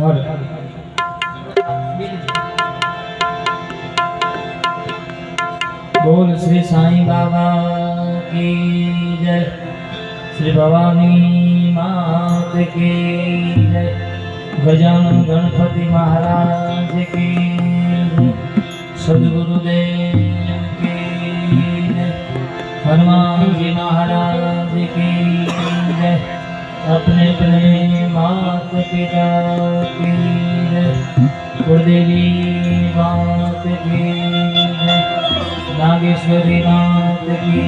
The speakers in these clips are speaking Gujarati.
હર બોલ શ્રી સાંઈ બાબા કી જય. શ્રી ભવાની માત કી જય. ગજાનન ગણપતિ મહારાજ કી સદગુરુદેવ કી જય. હનુમાનજી મહારાજ કી જય. अपने अपने मात पिता की जय कुलदेवी मात की जय नागेश्वरी मात की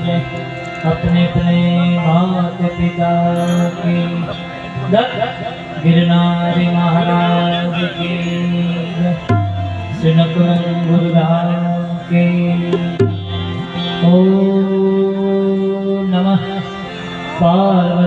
जय अपने अपने मात पिता की जय गिरनारी महाराज की जय श्री नकुल गुरुदास की ॐ नमः पार्वती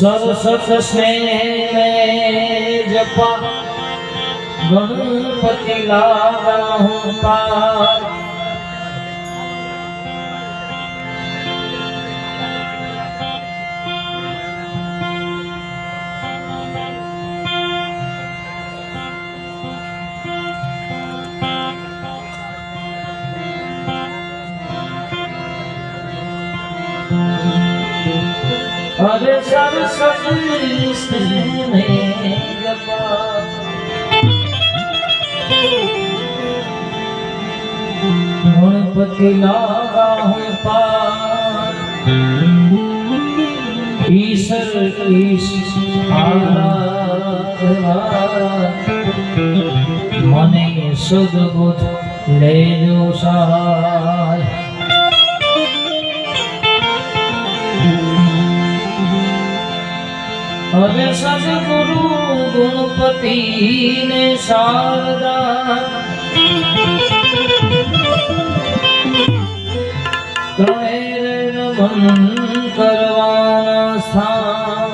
સરસ્વત સ્નેહ જપા. ગણપતિ લાવ હું પાર સરસ્વતી સ્ત્રીને ગણપતિ લાગા હું મને સદબુદ્ધ લેજો સહાય હવે સદગુરુ ગુણપતિ ને શારદા ત્રણેય નમન કરવાના સ્થાન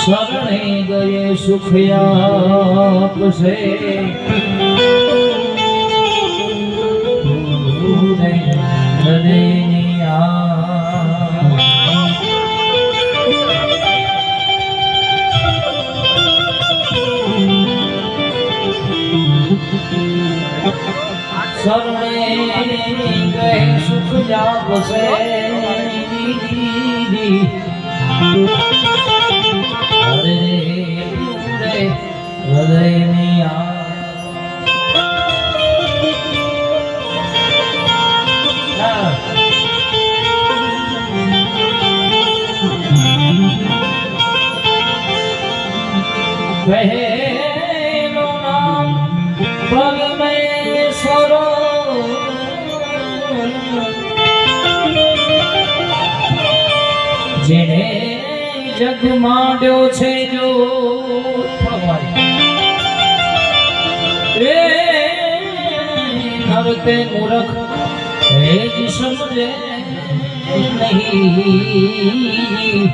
શરણે ગયે સુખયા પસે શરણે સુખ જાપસે જેણે જગ માંડ્યો છે જો. એ નરતે મૂરખ. એ જ સમજે નહીં.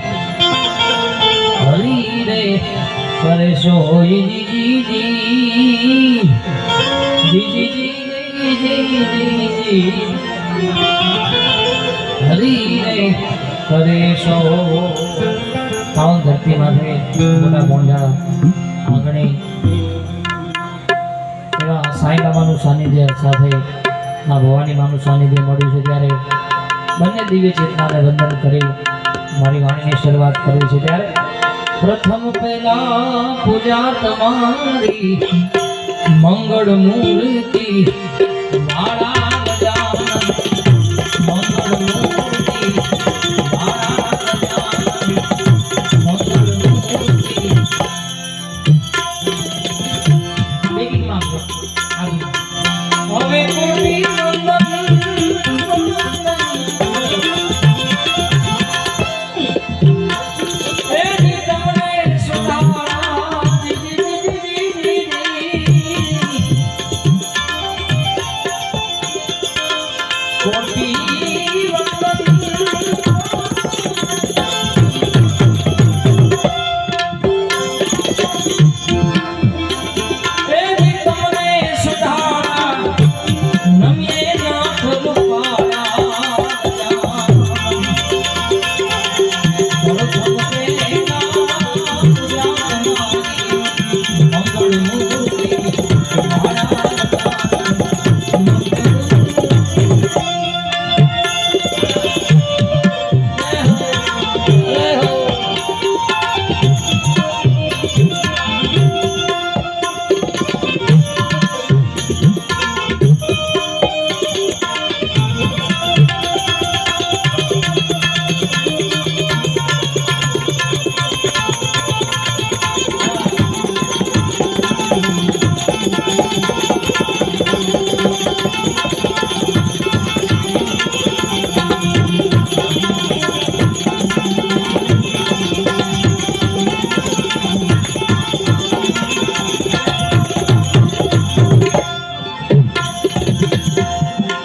હરી રે, કરે સોય જીજી જીજી જી જી જી જી. હરી રે કરે સૌ પાવન ધરતી માથે સાંઈ બાબાનું સાનિધ્ય સાથે મા ભવાની માનું સાનિધ્ય મળ્યું છે ત્યારે બંને દિવ્ય ચેતનાને વંદન મારી વાણીની શરૂઆત કરવી છે ત્યારે પ્રથમ પહેલા મંગળ મૂર્તિ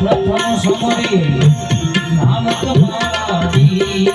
પ્રથમ સમરે. નામ તમારી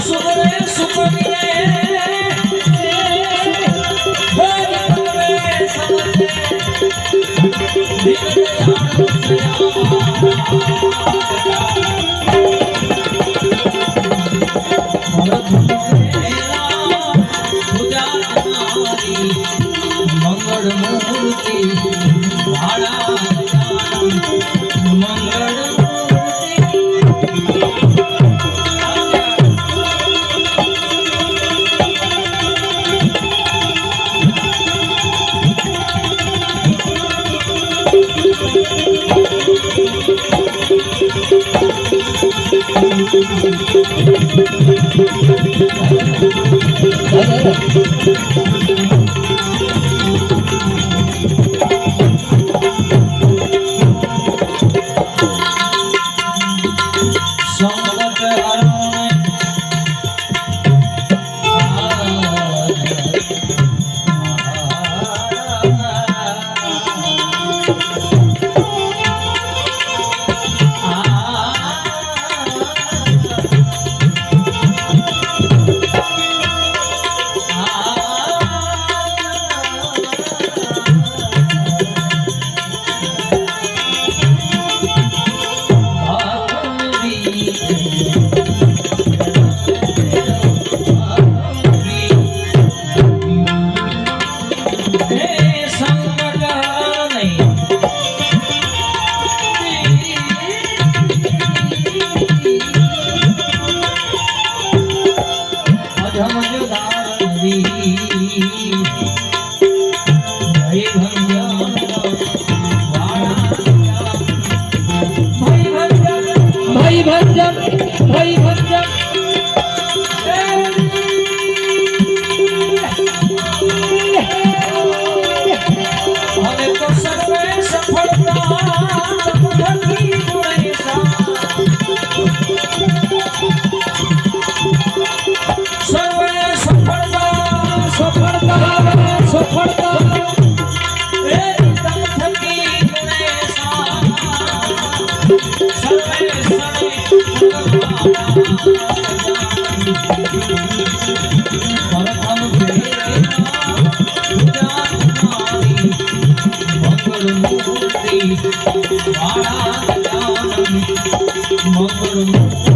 હવે તો મંગળ મૂર્તિ વાળા મંગળ મૂર્તિ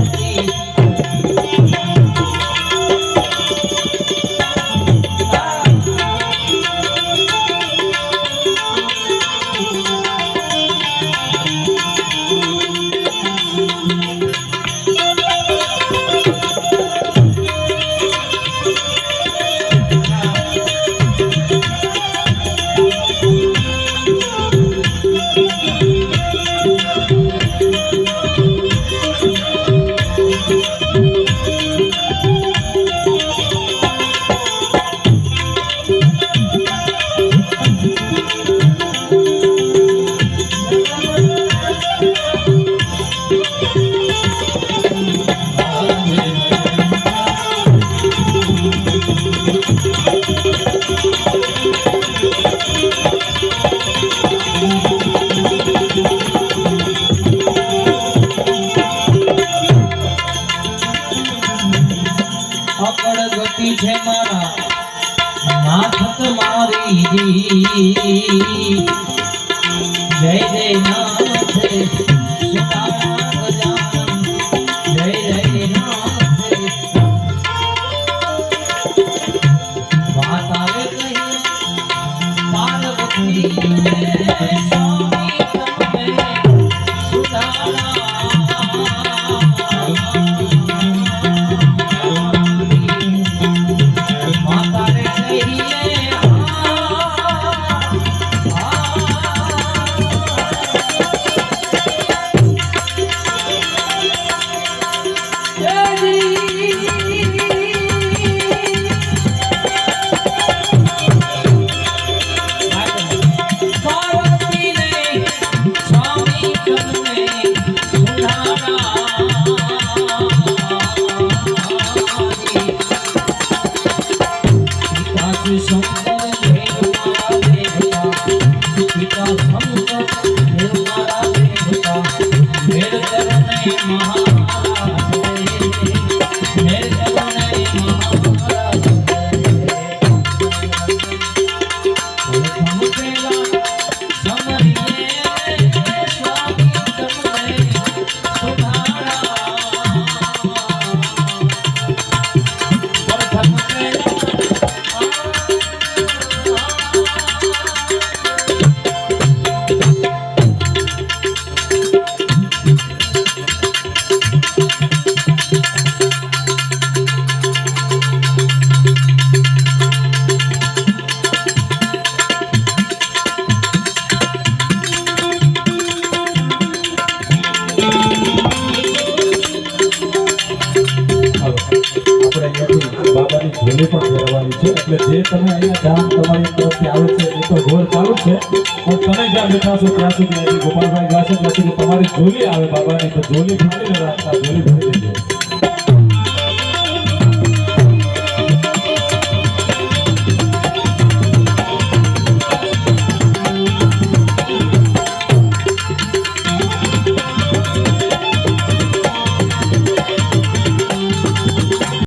ಮಹಾ તમે અહીંયા દાન તમારી તરફથી આવે છે. એ તો ઘોર ચાલુ છે. પણ તમે જ્યાં બેઠા છો ત્યાં સુધી ગોપાલભાઈ ગાશે ત્યાં સુધી તમારી જોલી આવે બાબાની, તો જોલી ભરીને રાખતા જોલી ભરી